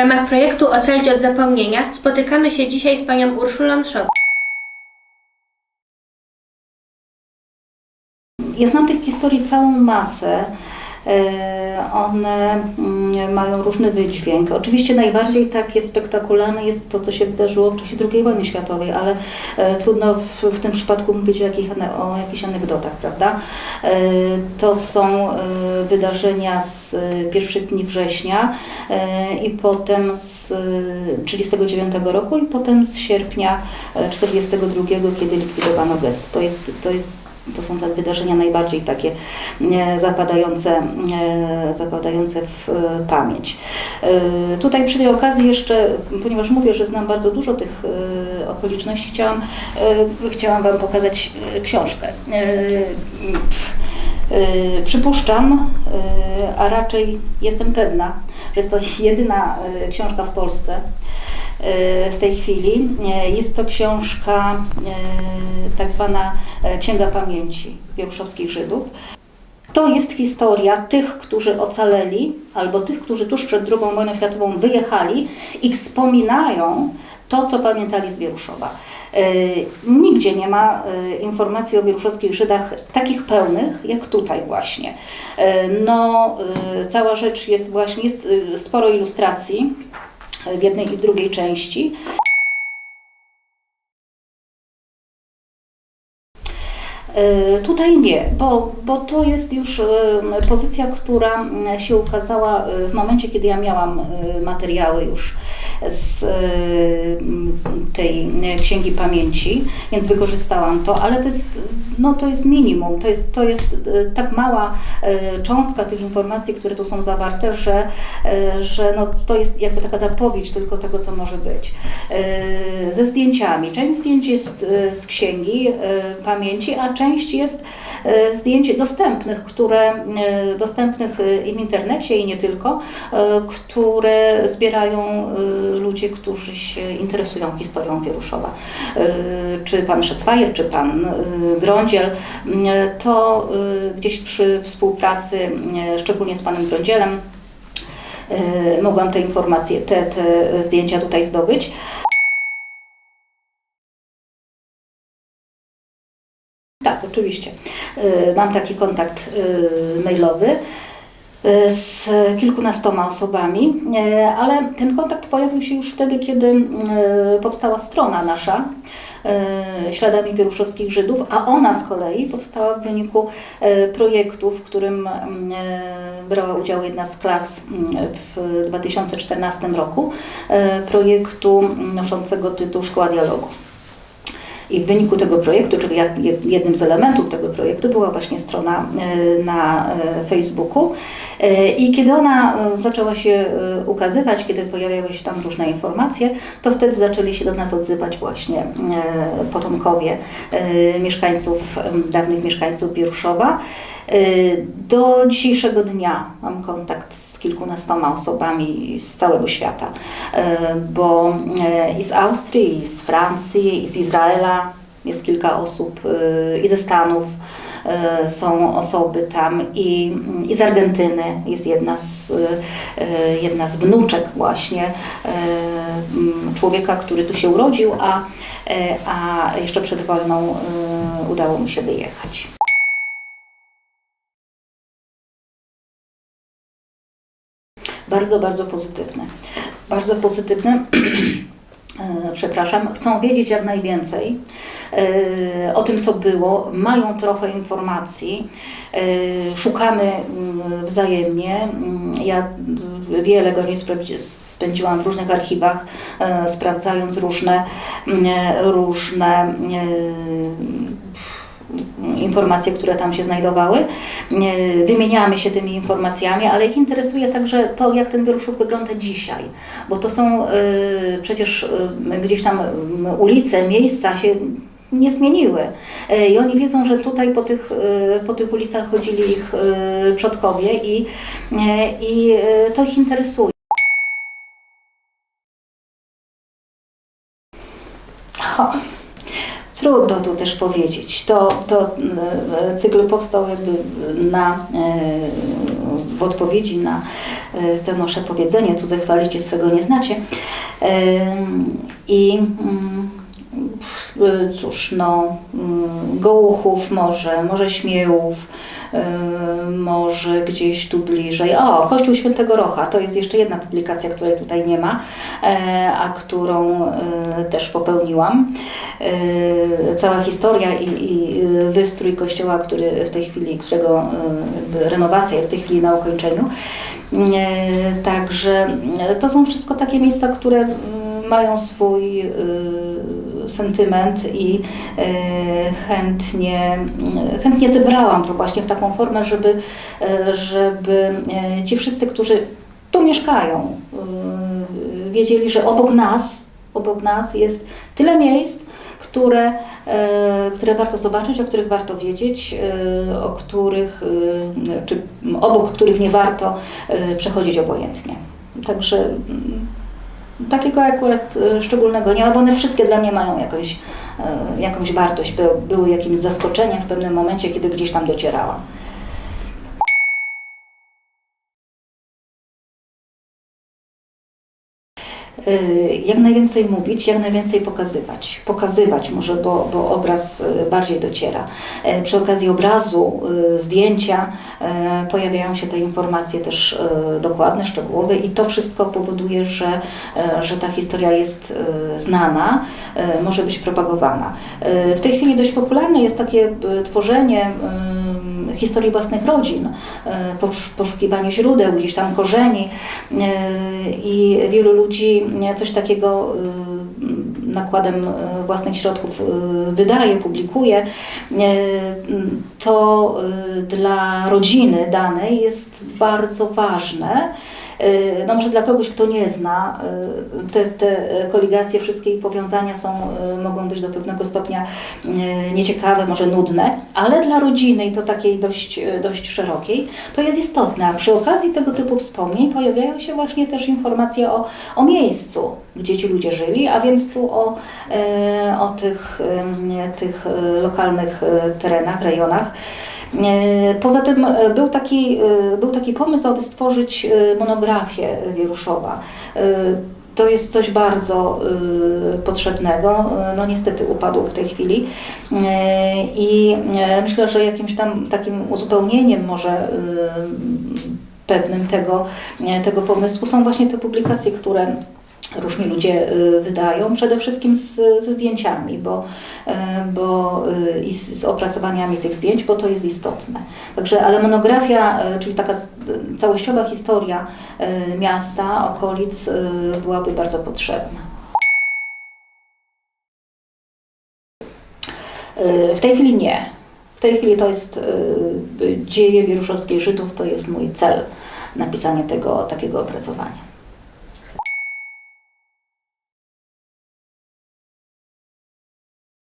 ramach projektu Ocalić od zapomnienia spotykamy się dzisiaj z panią Urszulą Szot. Ja znam tych historii całą masę. E, One mm, mają różny wydźwięk. Oczywiście najbardziej takie spektakularne jest to, co się wydarzyło w czasie II wojny światowej, ale e, trudno w, w tym przypadku mówić o, jakich, o jakichś anegdotach, prawda? E, To są wydarzenia z pierwszych dni września i potem z 1939 roku i potem z sierpnia 1942, kiedy likwidowano getto. To jest, to jest to są te wydarzenia najbardziej takie e, zapadające, e, zapadające w e, pamięć. Tutaj przy tej okazji jeszcze, ponieważ mówię, że znam bardzo dużo tych okoliczności, chciałam, chciałam Wam pokazać książkę. Przypuszczam, a raczej jestem pewna, że jest to jedyna książka w Polsce, w tej chwili. E, Jest to książka e, tak zwana e, Księga Pamięci Wieruszowskich Żydów. To jest historia tych, którzy ocaleli, albo tych, którzy tuż przed II wojną światową wyjechali i wspominają to, co pamiętali z Wieruszowa. Nigdzie nie ma informacji o wieruszowskich Żydach takich pełnych, jak tutaj właśnie. No, cała rzecz jest właśnie, jest sporo ilustracji w jednej i drugiej części. Tutaj nie, bo, bo to jest już e, pozycja, która m, się ukazała e, w momencie, kiedy ja miałam e, materiały już z e, tej e, księgi pamięci, więc wykorzystałam to, ale to jest, no, to jest minimum, to jest, to jest e, tak mała e, cząstka tych informacji, które tu są zawarte, że, e, że no, to jest jakby taka zapowiedź tylko tego, co może być. E, Ze zdjęciami. Część zdjęć jest e, z księgi e, pamięci, a część jest e, zdjęć dostępnych, które e, dostępnych e, i w internecie i nie tylko, które zbierają ludzie, którzy się interesują historią Wieruszowa. Czy pan Szecwajer, czy pan Grądziel, to gdzieś przy współpracy, szczególnie z panem Grądzielem, mogłam te informacje, te, te zdjęcia tutaj zdobyć. Tak, oczywiście. Y, Mam taki kontakt y, mailowy y, z kilkunastoma osobami, ale ten kontakt pojawił się już wtedy, kiedy powstała strona nasza śladami wieruszowskich Żydów, a ona z kolei powstała w wyniku projektu, w którym brała udział jedna z klas w 2014 roku, projektu noszącego tytuł Szkoła Dialogu. I w wyniku tego projektu, czyli jednym z elementów tego projektu była właśnie strona e, na e, Facebooku. I kiedy ona e, zaczęła się e, ukazywać, kiedy pojawiały się tam różne informacje, to wtedy zaczęli się do nas odzywać właśnie e, potomkowie mieszkańców, dawnych mieszkańców Wieruszowa. Do dzisiejszego dnia mam kontakt z kilkunastoma osobami z całego świata, bo i z Austrii, i z Francji, i z Izraela jest kilka osób, i ze Stanów są osoby tam, i, i z Argentyny jest jedna z, e, jedna z wnuczek właśnie e, człowieka, który tu się urodził, a, e, a jeszcze przed wojną e, udało mu się wyjechać. Bardzo, bardzo pozytywne. Bardzo pozytywne. E, Przepraszam, chcą wiedzieć jak najwięcej e, o tym, co było, mają trochę informacji, e, szukamy mm, wzajemnie. Mm, Ja mm, wiele godzin spędziłam w różnych archiwach, sprawdzając różne, różne informacje, które tam się znajdowały. Wymieniamy się tymi informacjami, ale ich interesuje także to, jak ten wieruszów wygląda dzisiaj, bo to są e, przecież e, gdzieś tam m, ulice, miejsca się nie zmieniły. I oni wiedzą, że tutaj po tych, po tych ulicach chodzili ich przodkowie i, i to ich interesuje. Trudno tu też powiedzieć. To, to e, cykl powstał jakby na, e, w odpowiedzi na, e, to nasze powiedzenie, cudze chwalicie, swego nie znacie. I mm, cóż, no, mm, Gołuchów może, może Śmiełów, może gdzieś tu bliżej. O, Kościół Świętego Rocha, to jest jeszcze jedna publikacja, której tutaj nie ma, e, a którą e, też popełniłam. E, Cała historia i, i wystrój kościoła, który w tej chwili, którego renowacja jest w tej chwili na ukończeniu. Także to są wszystko takie miejsca, które mm, mają swój sentyment i e, chętnie, chętnie zebrałam to właśnie w taką formę, żeby, e, żeby e, ci wszyscy, którzy tu mieszkają, wiedzieli, że obok nas, obok nas jest tyle miejsc, które, e, które warto zobaczyć, o których warto wiedzieć, e, o których, e, czy obok których nie warto e, przechodzić obojętnie. Także mm, takiego akurat e, szczególnego nie ma, bo one wszystkie dla mnie mają jakąś, e, jakąś wartość, by, były jakimś zaskoczeniem w pewnym momencie, kiedy gdzieś tam docierałam. Jak najwięcej mówić, jak najwięcej pokazywać. Pokazywać może, bo, bo obraz y, bardziej dociera. E, Przy okazji obrazu, y, zdjęcia e, pojawiają się te informacje też e, dokładne, szczegółowe i to wszystko powoduje, że, że ta historia jest znana, może być propagowana. W tej chwili dość popularne jest takie tworzenie historii własnych rodzin, e, posz- poszukiwanie źródeł, gdzieś tam korzeni e, i wielu ludzi e, coś takiego nakładem własnych środków wydaje, publikuje. To dla rodziny danej jest bardzo ważne. E, No może dla kogoś, kto nie zna, e, te, te koligacje, wszystkie powiązania są, e, mogą być do pewnego stopnia nieciekawe, może nudne, ale dla rodziny i to takiej dość, dość szerokiej, to jest istotne. A przy okazji tego typu wspomnień pojawiają się właśnie też informacje o, o miejscu, gdzie ci ludzie żyli, a więc tu o, o tych, tych lokalnych terenach, rejonach. E, Poza tym e, był taki, e, był taki pomysł, aby stworzyć monografię Wieruszowa. To jest coś bardzo potrzebnego. No niestety upadł w tej chwili. I myślę, że jakimś tam takim uzupełnieniem może pewnym tego, tego pomysłu są właśnie te publikacje, które różni ludzie y, wydają, przede wszystkim z, ze zdjęciami, bo, e, bo y, i z, z opracowaniami tych zdjęć, bo to jest istotne. Także, ale monografia, e, czyli taka e, całościowa historia miasta, okolic byłaby bardzo potrzebna. W tej chwili nie. W tej chwili to jest dzieje wieruszowskie Żydów, to jest mój cel napisanie tego takiego opracowania.